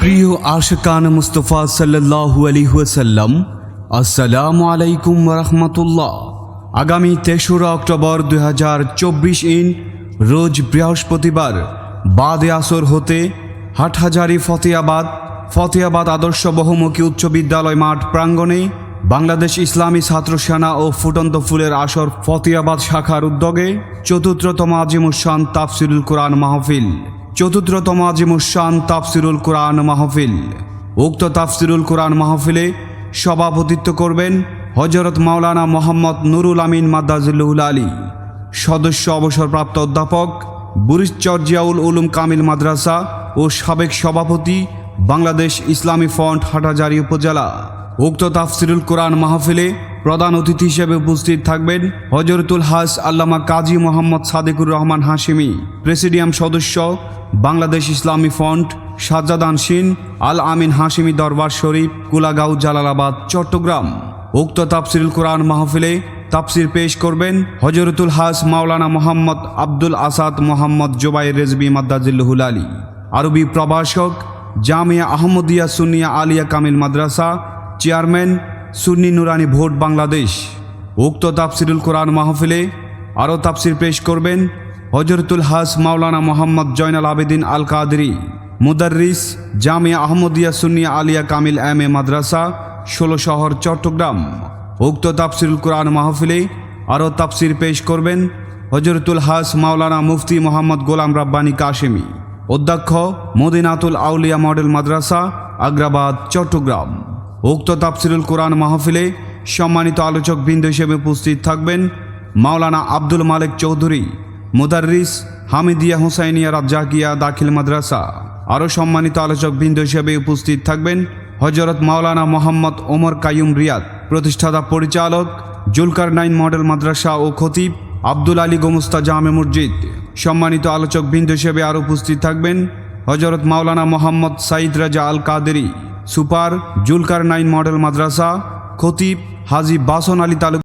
প্রিয় আশকান মুস্তফা সাল্লাহ আলিহাসাল্লাম আসসালামু আলাইকুম রহমতুল্লাহ। আগামী তেসরা অক্টোবর দুই হাজার চব্বিশ ইন রোজ বৃহস্পতিবার বাদে আসর হতে হাটহাজারি ফতেয়াবাদ ফতেয়াবাদ আদর্শ বহুমুখী উচ্চ বিদ্যালয় মাঠ প্রাঙ্গণে বাংলাদেশ ইসলামী ছাত্র সেনা ও ফুটন্ত ফুলের আসর ফতেয়াবাদ শাখার উদ্যোগে চতুর্থতম আজিমুসান তাফসিরুল কোরআন মাহফিল। চতুর্থতম আজিমুসান তাফসিরুল কোরআন মাহফিল। উক্ত তাফসিরুল কোরআন মাহফিলে সভাপতিত্ব করবেন হজরত মাওলানা মোহাম্মদ নুরুল আমিন মাদ্দাজুল্লুল আলী, সদস্য অবসরপ্রাপ্ত অধ্যাপক বুরিশচর জিয়াউল উলুম কামিল মাদ্রাসা ও সাবেক সভাপতি বাংলাদেশ ইসলামী ফ্রন্ট হাটাজারি উপজেলা। উক্ত তাফসিরুল কোরআন মাহফিলে প্রধান অতিথি হিসেবে উপস্থিত থাকবেন হজরতুল হাস আল্লামা কাজী মোহাম্মদ সাদেকুর রহমান হাশিমি, প্রেসিডিয়াম সদস্য, বাংলাদেশ ইসলামী ফ্রন্ট, সাজ্জাদান সিন আল আমিন হাশিমি দরবার শরীফ, কুলাগাঁও, জালালাবাদ, চট্টগ্রাম। উক্ত তাফসিরুল কোরআন মাহফিলে তাফসির পেশ করবেন হজরতুল হাস মাওলানা মোহাম্মদ আব্দুল আসাদ মোহাম্মদ জোবাইর রেজবি মাদ্দাজিল্লুহুল আলী। আরবি প্রভাষক জামিয়া আহমদিয়া সুনিয়া আলিয়া কামিল মাদ্রাসা, চেয়ারম্যান সুন্নি নুরানি ভোট বাংলাদেশ। উক্ত তাফসিরুল কোরআন মাহফিলে আরও তাফসির পেশ করবেন হজরতুল হাস মাওলানা মোহাম্মদ জয়নাল আবেদিন আল কাদরি মুদার্রিস জামিয়া আহমদিয়া সুন্নিয়া আলিয়া কামিল এম এ মাদ্রাসা, ষোলো শহর, চট্টগ্রাম। উক্ত তাফসিরুল কোরআন মাহফিলে আরও তাফসির পেশ করবেন হজরতুল হাস মাওলানা মুফতি মোহাম্মদ গোলাম রাব্বানী কাশেমি। অধ্যক্ষ মদিনাতুল আউলিয়া মডেল মাদ্রাসা, আগ্রাবাদ, চট্টগ্রাম। উক্ত তাফসিরুল কোরআন মাহফিলে সম্মানিত আলোচক বৃন্দ হিসেবে উপস্থিত থাকবেন মাওলানা আব্দুল মালিক চৌধুরী, মুদার্রিস হামিদিয়া হুসাইনিয়া রাজ্জাকিয়া দাখিল মাদ্রাসা। আরও সম্মানিত আলোচক বৃন্দ হিসেবে উপস্থিত থাকবেন হজরত মাওলানা মোহাম্মদ ওমর কাইয়ুম রিয়াদ, প্রতিষ্ঠাতা পরিচালক জুলকার নাইন মডেল মাদ্রাসা ও খতিব আব্দুল আলী গোমস্তা জামে মসজিদ। সম্মানিত আলোচক বৃন্দ হিসেবে আর উপস্থিত থাকবেন হজরত মাওলানা Mohammad Saeed Raza Al Qadri super Zulkar nine model মাদ্রাসা খতিব হাজি বাসন আলী তালুক